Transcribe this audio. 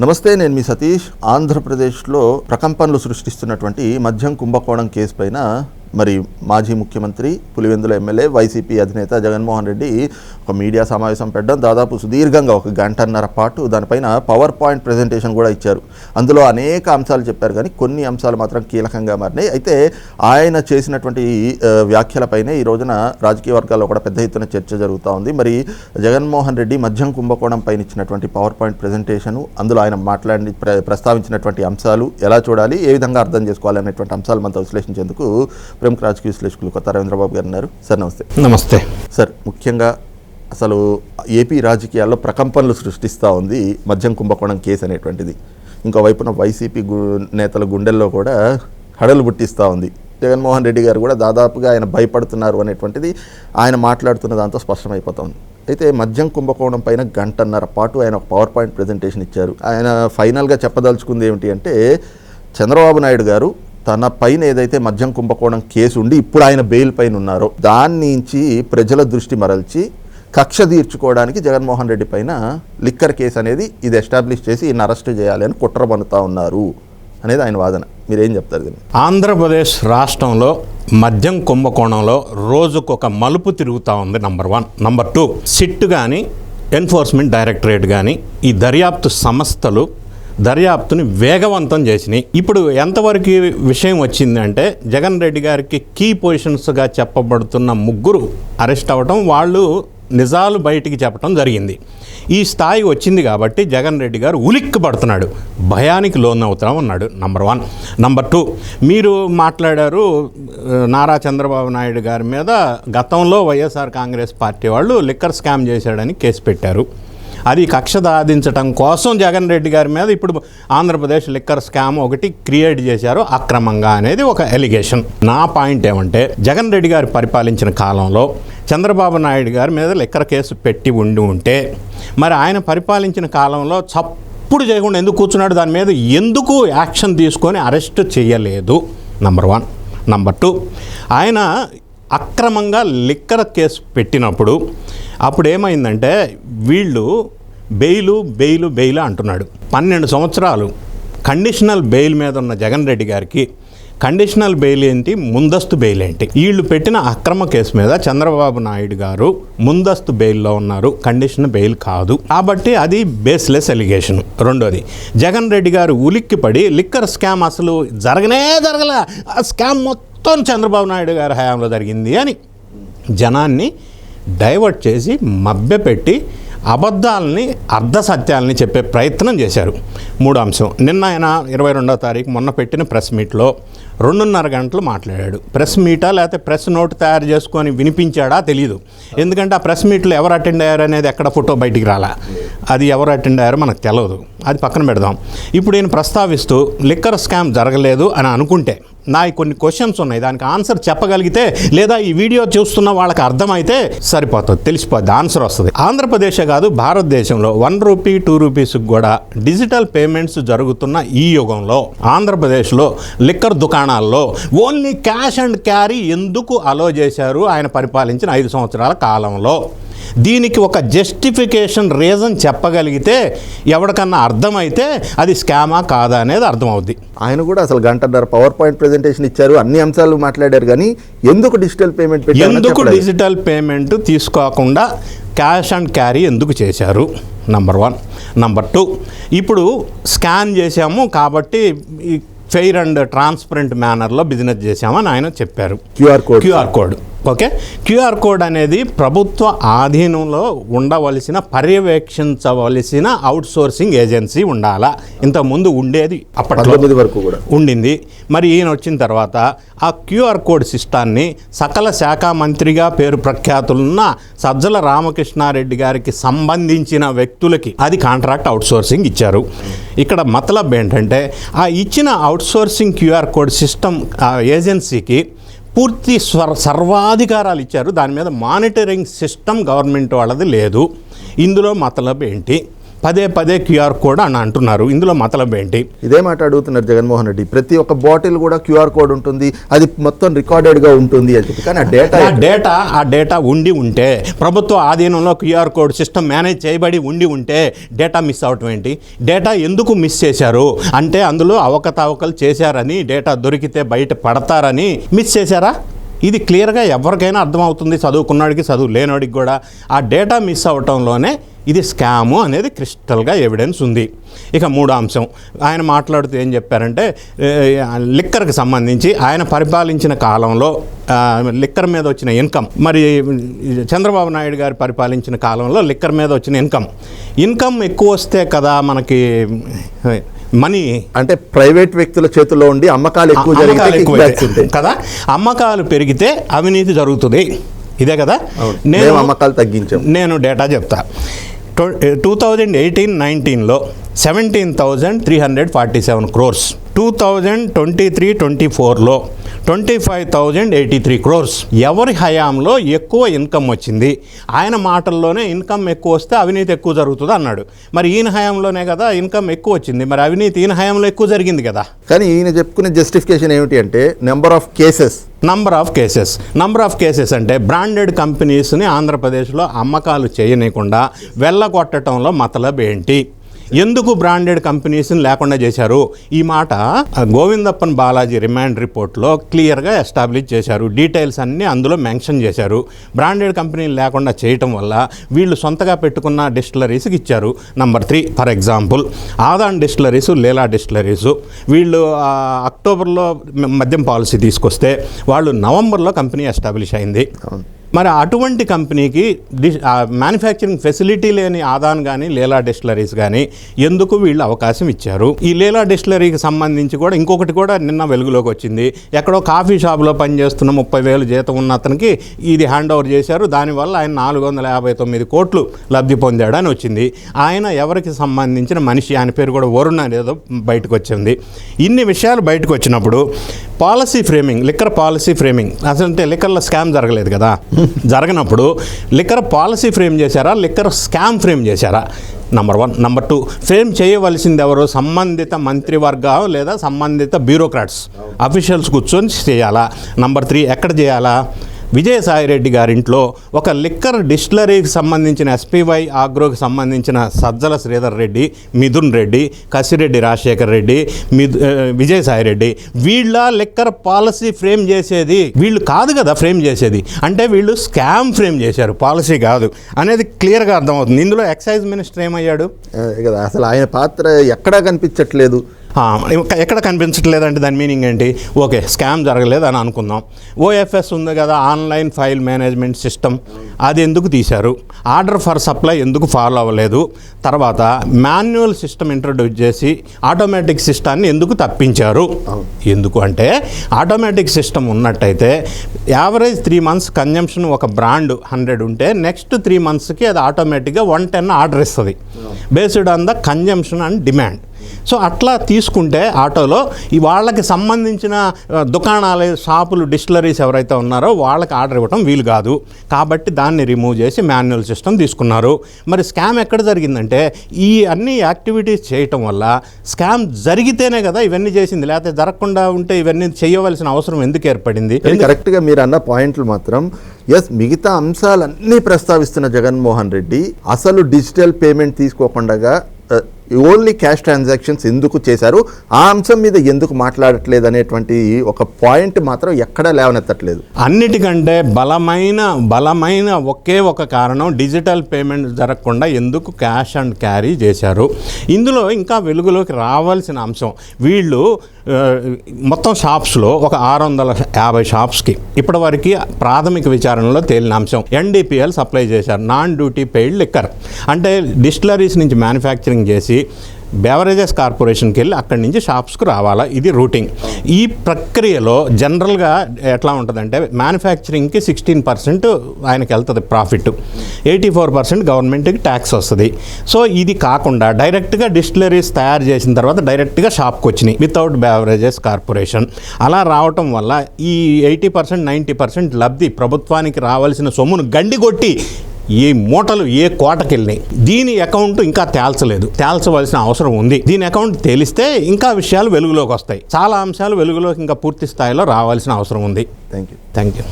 నమస్తే నేను మీ సతీష్. ఆంధ్రప్రదేశ్లో ప్రకంపనలు సృష్టిస్తున్నటువంటి మద్యం కుంభకోణం కేసు పైన మరి మాజీ ముఖ్యమంత్రి పులివెందుల ఎమ్మెల్యే వైసీపీ అధినేత జగన్మోహన్ రెడ్డి ఒక మీడియా సమావేశం పెట్టడం దాదాపు సుదీర్ఘంగా ఒక గంటన్నర పాటు దానిపైన పవర్ పాయింట్ ప్రజెంటేషన్ కూడా ఇచ్చారు. అందులో అనేక అంశాలు చెప్పారు కానీ కొన్ని అంశాలు మాత్రం కీలకంగా మారినాయి. అయితే ఆయన చేసినటువంటి వ్యాఖ్యలపైనే ఈ రోజున రాజకీయ వర్గాల్లో కూడా పెద్ద ఎత్తున చర్చ జరుగుతూ ఉంది. మరి జగన్మోహన్ రెడ్డి మద్యం కుంభకోణం పైన ఇచ్చినటువంటి పవర్ పాయింట్ ప్రజెంటేషన్ అందులో ఆయన మాట్లాడి ప్ర ప్రస్తావించినటువంటి అంశాలు ఎలా చూడాలి ఏ విధంగా అర్థం చేసుకోవాలి అనేటువంటి అంశాలు మనతో విశ్లేషించేందుకు ప్రముఖ రాజకీయ విశ్లేషకులు కొత్త రవీంద్రబాబు గారు ఉన్నారు. సార్ నమస్తే. నమస్తే. సార్ ముఖ్యంగా అసలు ఏపీ రాజకీయాల్లో ప్రకంపనలు సృష్టిస్తూ ఉంది మద్యం కుంభకోణం కేసు అనేటువంటిది. ఇంకోవైపున వైసీపీ గు నేతల గుండెల్లో కూడా హడలు పుట్టిస్తూ ఉంది. జగన్మోహన్ రెడ్డి గారు కూడా దాదాపుగా ఆయన భయపడుతున్నారు అనేటువంటిది ఆయన మాట్లాడుతున్న దాంతో స్పష్టమైపోతుంది. అయితే మద్యం కుంభకోణం పైన గంటన్నర పాటు ఆయన ఒక పవర్ పాయింట్ ప్రజెంటేషన్ ఇచ్చారు. ఆయన ఫైనల్గా చెప్పదలుచుకుంది ఏమిటి అంటే చంద్రబాబు నాయుడు గారు తన పైన ఏదైతే మద్యం కుంభకోణం కేసు ఉండి ఇప్పుడు ఆయన బెయిల్ పైన ఉన్నారో దాని నుంచి ప్రజల దృష్టి మరల్చి కక్ష తీర్చుకోవడానికి జగన్మోహన్ రెడ్డి పైన లిక్కర్ కేసు అనేది ఇది ఎస్టాబ్లిష్ చేసి ఈయన అరెస్ట్ చేయాలి అని కుట్ర పనుతా ఉన్నారు అనేది ఆయన వాదన. మీరేం చెప్తారు దీన్ని? ఆంధ్రప్రదేశ్ రాష్ట్రంలో మద్యం కుంభకోణంలో రోజుకొక మలుపు తిరుగుతూ ఉంది number one. Number two SIT కానీ ఎన్ఫోర్స్మెంట్ డైరెక్టరేట్ కానీ ఈ దర్యాప్తు సంస్థలు దర్యాప్తుని వేగవంతం చేసినాయి. ఇప్పుడు ఎంతవరకు విషయం విషయం వచ్చిందంటే జగన్ రెడ్డి గారికి కీ పొజిషన్స్గా చెప్పబడుతున్న ముగ్గురు అరెస్ట్ అవ్వటం వాళ్ళు నిజాలు బయటికి చెప్పడం జరిగింది. ఈ స్థాయి వచ్చింది కాబట్టి జగన్ రెడ్డి గారు ఉలిక్కి పడుతున్నాడు భయానికి లోన్ అవుతా ఉన్నాడు నంబర్ వన్. నంబర్ టూ మీరు మాట్లాడారు నారా చంద్రబాబు నాయుడు గారి మీద గతంలో వైఎస్ఆర్ కాంగ్రెస్ పార్టీ వాళ్ళు లిక్కర్ స్కామ్ చేశాడని కేసు పెట్టారు. అది కక్ష సాధించడం కోసం జగన్ రెడ్డి గారి మీద ఇప్పుడు ఆంధ్రప్రదేశ్ లిక్కర్ స్కామ్ ఒకటి క్రియేట్ చేశారు అక్రమంగా అనేది ఒక ఎలిగేషన్. నా పాయింట్ ఏమంటే జగన్ రెడ్డి గారు పరిపాలించిన కాలంలో చంద్రబాబు నాయుడు గారి మీద లిక్కర్ కేసు పెట్టి ఉండి ఉంటే మరి ఆయన పరిపాలించిన కాలంలో చప్పుడు చేయకుండా ఎందుకు కూర్చున్నాడు? దాని మీద ఎందుకు యాక్షన్ తీసుకొని అరెస్ట్ చేయలేదు? నంబర్ వన్ నంబర్ టూ ఆయన అక్రమంగా లిక్కర్ కేసు పెట్టినప్పుడు అప్పుడు ఏమైందంటే వీళ్ళు బెయిలు బెయిలు బెయిలు అంటున్నాడు. పన్నెండు సంవత్సరాలు కండిషనల్ బెయిల్ మీద ఉన్న జగన్ రెడ్డి గారికి కండిషనల్ బెయిల్ ఏంటి? ముందస్తు బెయిల్ ఏంటి? వీళ్ళు పెట్టిన అక్రమ కేసు మీద చంద్రబాబు నాయుడు గారు ముందస్తు బెయిల్లో ఉన్నారు. కండిషనల్ బెయిల్ కాదు. కాబట్టి అది బేస్లెస్ ఎలిగేషన్. రెండోది జగన్ రెడ్డి గారు ఉలిక్కిపడి లిక్కర్ స్కామ్ అసలు జరగనే జరగల. ఆ స్కామ్ మొత్తం చంద్రబాబు నాయుడు గారి హయాంలో జరిగింది అని జనాన్ని డైవర్ట్ చేసి మభ్యపెట్టి అబద్ధాలని అర్ధ సత్యాలని చెప్పే ప్రయత్నం చేశారు. మూడో అంశం నిన్న ఆయన ఇరవై రెండో తారీఖు మొన్న పెట్టిన ప్రెస్ మీట్లో రెండున్నర గంటలు మాట్లాడాడు. ప్రెస్ మీటా లేకపోతే ప్రెస్ నోట్ తయారు చేసుకొని వినిపించాడా తెలియదు ఎందుకంటే ఆ ప్రెస్ మీట్లో ఎవరు అటెండ్ అయ్యారు అనేది ఎక్కడ ఫోటో బయటికి రాలా. అది ఎవరు అటెండ్ అయ్యారో మనకు తెలియదు అది పక్కన పెడదాం. ఇప్పుడు నేను ప్రస్తావిస్తూ లిక్కర్ స్కామ్ జరగలేదు అని అనుకుంటే నా కొన్ని క్వశ్చన్స్ ఉన్నాయి. దానికి ఆన్సర్ చెప్పగలిగితే లేదా ఈ వీడియో చూస్తున్న వాళ్ళకి అర్థమైతే సరిపోతుంది. తెలిసిపోద్ది. ఆన్సర్ వస్తుంది. ఆంధ్రప్రదేశే కాదు భారతదేశంలో వన్ రూపీ టూ రూపీస్కి కూడా డిజిటల్ పేమెంట్స్ జరుగుతున్న ఈ యుగంలో ఆంధ్రప్రదేశ్లో లిక్కర్ దుకాణాల్లో ఓన్లీ క్యాష్ అండ్ క్యారీ ఎందుకు అలో చేశారు? ఆయన పరిపాలించిన ఐదు సంవత్సరాల కాలంలో. దీనికి ఒక జస్టిఫికేషన్ రీజన్ చెప్పగలిగితే ఎవరికన్నా అర్థమైతే అది స్కామా కాదా అనేది అర్థమవుద్ది. ఆయన కూడా అసలు గంటన్నర పవర్ పాయింట్ ప్రజెంటేషన్ ఇచ్చారు అన్ని అంశాలు మాట్లాడారు కానీ ఎందుకు డిజిటల్ పేమెంట్ ఎందుకు. డిజిటల్ పేమెంట్ తీసుకోకుండా క్యాష్ అండ్ క్యారీ ఎందుకు చేశారు? నంబర్ వన్ నంబర్ టూ ఇప్పుడు స్కాన్ చేశాము కాబట్టి ఈ ఫెయిర్ అండ్ ట్రాన్స్పరెంట్ మేనర్లో బిజినెస్ చేశామని ఆయన చెప్పారు. QR code QR code okay QR code అనేది ప్రభుత్వ ఆధీనంలో ఉండవలసిన పర్యవేక్షించవలసిన అవుట్ సోర్సింగ్ ఏజెన్సీ ఉండాలా ఇంతకుముందు ఉండేది అప్పట్లో. వరకు కూడా. ఉండింది. మరి ఈయన వచ్చిన తర్వాత ఆ క్యూఆర్ కోడ్ సిస్టాన్ని సకల శాఖ మంత్రిగా పేరు ప్రఖ్యాతులున్న సజ్జల రామకృష్ణారెడ్డి గారికి సంబంధించిన వ్యక్తులకి అది కాంట్రాక్ట్ అవుట్సోర్సింగ్ ఇచ్చారు. ఇక్కడ మతలబ్ ఏంటంటే ఆ ఇచ్చిన అవుట్సోర్సింగ్ క్యూఆర్ కోడ్ సిస్టమ్ ఏజెన్సీకి పూర్తి స్వర్ సర్వాధికారాలు ఇచ్చారు. దాని మీద మానిటరింగ్ సిస్టమ్ గవర్నమెంట్ వాళ్ళది లేదు. ఇందులో మతలబ్ ఏంటి? పదే పదే క్యూఆర్ కోడ్ అని అంటున్నారు. ఇందులో మతలబ్ ఏంటి? ఇదే మాట అడుగుతున్నారు జగన్మోహన్ రెడ్డి. ప్రతి ఒక్క బాటిల్ కూడా క్యూఆర్ కోడ్ ఉంటుంది. అది మొత్తం రికార్డెడ్గా ఉంటుంది అని చెప్పి. కానీ ఆ డేటా ఆ డేటా ఆ డేటా ఉండి ఉంటే ప్రభుత్వ ఆధీనంలో క్యూఆర్ కోడ్ సిస్టమ్ మేనేజ్ చేయబడి ఉండి ఉంటే డేటా మిస్ అవటం ఏంటి? డేటా ఎందుకు మిస్ చేశారు? అంటే అందులో అవకతవకలు చేశారని డేటా దొరికితే బయట పడతారని మిస్ చేశారా? ఇది క్లియర్గా ఎవరికైనా అర్థమవుతుంది. చదువుకున్నాడికి చదువు లేనోడికి కూడా. ఆ డేటా మిస్ అవటంలోనే ఇది స్కాము అనేది క్రిస్టల్గా ఎవిడెన్స్ ఉంది. ఇక మూడో అంశం. ఆయన మాట్లాడుతూ ఏం చెప్పారంటే లిక్కర్కి సంబంధించి ఆయన పరిపాలించిన కాలంలో లిక్కర్ మీద వచ్చిన ఇన్కమ్ మరి చంద్రబాబు నాయుడు గారు పరిపాలించిన కాలంలో లిక్కర్ మీద వచ్చిన ఇన్కమ్. ఇన్కమ్ ఎక్కువ వస్తే కదా మనకి మనీ అంటే ప్రైవేట్ వ్యక్తుల చేతుల్లో ఉండి అమ్మకాలు ఎక్కువ జరిగితే కదా? అమ్మకాలు పెరిగితే అవినీతి జరుగుతుంది. ఇదే కదా. మేము అమ్మకాలు తగ్గించాం. నేను డేటా చెప్తా. టూ థౌజండ్ ఎయిటీన్ నైన్టీన్లో seventeen thousand three hundred forty seven crores two thousand twenty three twenty ఫోర్లో twenty five thousand eighty three crores ఎవరి హయాంలో ఎక్కువ ఇన్కమ్ వచ్చింది? ఆయన మాటల్లోనే ఇన్కమ్ ఎక్కువ వస్తే అవినీతి ఎక్కువ జరుగుతుంది అన్నాడు. మరి ఈయన హయాంలోనే కదా ఇన్కమ్ ఎక్కువ వచ్చింది. మరి అవినీతి ఈయన హయాంలో ఎక్కువ జరిగింది కదా. కానీ ఈయన చెప్పుకునే జస్టిఫికేషన్ ఏమిటి అంటే number of cases number of cases number of cases అంటే బ్రాండెడ్ కంపెనీస్ని ఆంధ్రప్రదేశ్లో అమ్మకాలు చేయనీయకుండా వెళ్ళగొట్టడంలో మతలబ్ ఏంటి ఎందుకు బ్రాండెడ్ కంపెనీస్ని లేకుండా చేశారు? ఈ మాట గోవిందప్పన్ బాలాజీ రిమాండ్ రిపోర్ట్లో క్లియర్గా ఎస్టాబ్లిష్ చేశారు. డీటెయిల్స్ అన్నీ అందులో మెన్షన్ చేశారు. బ్రాండెడ్ కంపెనీలు లేకుండా చేయటం వల్ల వీళ్ళు సొంతగా పెట్టుకున్న డిస్టిలరీస్కి ఇచ్చారు. Number three for example Adan distilleries Lela distilleries. వీళ్ళు అక్టోబర్లో మద్యం పాలసీ తీసుకొస్తే వాళ్ళు నవంబర్లో కంపెనీ ఎస్టాబ్లిష్ అయింది. మరి అటువంటి కంపెనీకి మ్యానుఫ్యాక్చరింగ్ ఫెసిలిటీ లేని ఆదాన్ కానీ లీలా డిస్టిలరీస్ కానీ ఎందుకు వీళ్ళు అవకాశం ఇచ్చారు? ఈ లీలా డిస్టిలరీకి సంబంధించి కూడా ఇంకొకటి కూడా నిన్న వెలుగులోకి వచ్చింది. ఎక్కడో కాఫీ షాప్లో పనిచేస్తున్న ముప్పై వేలు జీతం ఉన్న అతనికి ఇది హ్యాండ్ ఓవర్ చేశారు. దానివల్ల ఆయన నాలుగు వందల యాభై తొమ్మిది కోట్లు లబ్ధి పొందాడని వచ్చింది. ఆయన ఎవరికి సంబంధించిన మనిషి? ఆయన పేరు కూడా వరుణ్ అనేదో బయటకు వచ్చింది. ఇన్ని విషయాలు బయటకు వచ్చినప్పుడు policy framing liquor policy framing అసలు అంటే లిక్కర్లో స్కామ్ జరగలేదు కదా? జరగనప్పుడు లిక్కర్ పాలసీ ఫ్రేమ్ చేశారా? లిక్కర్ స్కామ్ ఫ్రేమ్ చేశారా? Number one number two frame చేయవలసింది ఎవరు? సంబంధిత మంత్రివర్గం లేదా సంబంధిత బ్యూరోక్రాట్స్. అఫీషియల్స్ కూర్చొని చేయాలా? నంబర్ త్రీ ఎక్కడ చేయాలా? విజయసాయిరెడ్డి గారింట్లో ఒక లిక్కర్ డిస్టిలరీకి సంబంధించిన ఎస్పీవై ఆగ్రోకి సంబంధించిన సజ్జల శ్రీధర్ రెడ్డి మిథున్ రెడ్డి కసిరెడ్డి రాజశేఖర్ రెడ్డి మిథు విజయసాయిరెడ్డి వీళ్ళ లిక్కర్ పాలసీ ఫ్రేమ్ చేసేది వీళ్ళు కాదు కదా ఫ్రేమ్ చేసేది. అంటే వీళ్ళు స్కామ్ ఫ్రేమ్ చేశారు. పాలసీ కాదు. అనేది క్లియర్గా అర్థమవుతుంది. ఇందులో ఎక్సైజ్ మినిస్టర్ ఏమయ్యాడు? కదా అసలు ఆయన పాత్ర ఎక్కడా కనిపించట్లేదు. ఎక్కడ కనిపించట్లేదంటే దాని మీనింగ్ ఏంటి? ఓకే స్కామ్ జరగలేదు అని అనుకుందాం. ఓఎఫ్ఎస్ ఉంది కదా ఆన్లైన్ ఫైల్ మేనేజ్మెంట్ సిస్టమ్. అది ఎందుకు తీశారు? ఆర్డర్ ఫర్ సప్లై ఎందుకు ఫాలో అవ్వలేదు? తర్వాత మాన్యువల్ సిస్టమ్ ఇంట్రొడ్యూస్ చేసి ఆటోమేటిక్ సిస్టాన్ని ఎందుకు తప్పించారు? ఎందుకు అంటే ఆటోమేటిక్ సిస్టమ్ ఉన్నట్టయితే యావరేజ్ త్రీ మంత్స్ కన్జంప్షన్ ఒక బ్రాండ్ హండ్రెడ్ ఉంటే నెక్స్ట్ త్రీ మంత్స్కి అది ఆటోమేటిక్గా వన్ టెన్ ఆర్డర్ ఇస్తుంది. Based on the consumption and demand. So అట్లా తీసుకుంటే ఆటోలో ఈ వాళ్ళకి సంబంధించిన దుకాణాలు షాపులు డిస్టిలరీస్ ఎవరైతే ఉన్నారో వాళ్ళకి ఆర్డర్ ఇవ్వడం వీలు కాదు. కాబట్టి దాన్ని రిమూవ్ చేసి మాన్యువల్ సిస్టమ్ తీసుకున్నారు. మరి స్కామ్ ఎక్కడ జరిగిందంటే ఈ అన్ని యాక్టివిటీస్ చేయటం వల్ల స్కామ్ జరిగితేనే కదా ఇవన్నీ చేసింది. లేకపోతే జరగకుండా ఉంటే ఇవన్నీ చేయవలసిన అవసరం ఎందుకు ఏర్పడింది? కరెక్ట్గా మీరు అన్న పాయింట్లు మాత్రం ఎస్ మిగతా అంశాలన్నీ ప్రస్తావిస్తున్న జగన్మోహన్ రెడ్డి అసలు డిజిటల్ పేమెంట్ తీసుకోకుండా ఓన్లీ క్యాష్ ట్రాన్సాక్షన్స్ ఎందుకు చేశారు? ఆ అంశం మీద ఎందుకు మాట్లాడట్లేదు అనేటువంటి ఒక పాయింట్ మాత్రం ఎక్కడా లేవనెత్తట్లేదు. అన్నిటికంటే బలమైన బలమైన ఒకే ఒక కారణం డిజిటల్ పేమెంట్ జరగకుండా ఎందుకు క్యాష్ అండ్ క్యారీ చేశారు. ఇందులో ఇంకా వెలుగులోకి రావాల్సిన అంశం వీళ్ళు మొత్తం షాప్స్లో ఒక ఆరు వందల యాభై షాప్స్కి ఇప్పటివరకు ప్రాథమిక విచారణలో తేలిన అంశం ఎన్డీపీఎల్ సప్లై చేశారు నాన్ డ్యూటీ పెయిడ్ లిక్కర్. అంటే డిస్టిలరీస్ నుంచి మ్యానుఫ్యాక్చరింగ్ చేసి బెవరేజెస్ కార్పొరేషన్కి వెళ్ళి అక్కడి నుంచి షాప్స్కి రావాలా? ఇది రూటింగ్. ఈ ప్రక్రియలో జనరల్గా ఎట్లా ఉంటుందంటే మ్యానుఫ్యాక్చరింగ్కి సిక్స్టీన్ పర్సెంట్ ఆయనకి వెళ్తుంది ప్రాఫిట్ ఎయిటీ ఫోర్ పర్సెంట్ గవర్నమెంట్కి ట్యాక్స్ వస్తుంది. సో ఇది కాకుండా డైరెక్ట్గా డిస్టిలరీస్ తయారు చేసిన తర్వాత డైరెక్ట్గా షాప్కి వచ్చినాయి వితౌట్ బెవరేజెస్ కార్పొరేషన్ అలా రావటం వల్ల ఈ ఎయిటీ పర్సెంట్ నైంటీ పర్సెంట్ లబ్ధి ప్రభుత్వానికి రావాల్సిన సొమ్మును గండి ఈ మూటలు ఏ కోటకి వెళ్ళినాయి దీని అకౌంట్ ఇంకా తేల్చలేదు. తేల్చవలసిన అవసరం ఉంది. దీని అకౌంట్ తేలిస్తే ఇంకా విషయాలు వెలుగులోకి వస్తాయి. చాలా అంశాలు వెలుగులోకి ఇంకా పూర్తి స్థాయిలో రావాల్సిన అవసరం ఉంది. Thank you thank you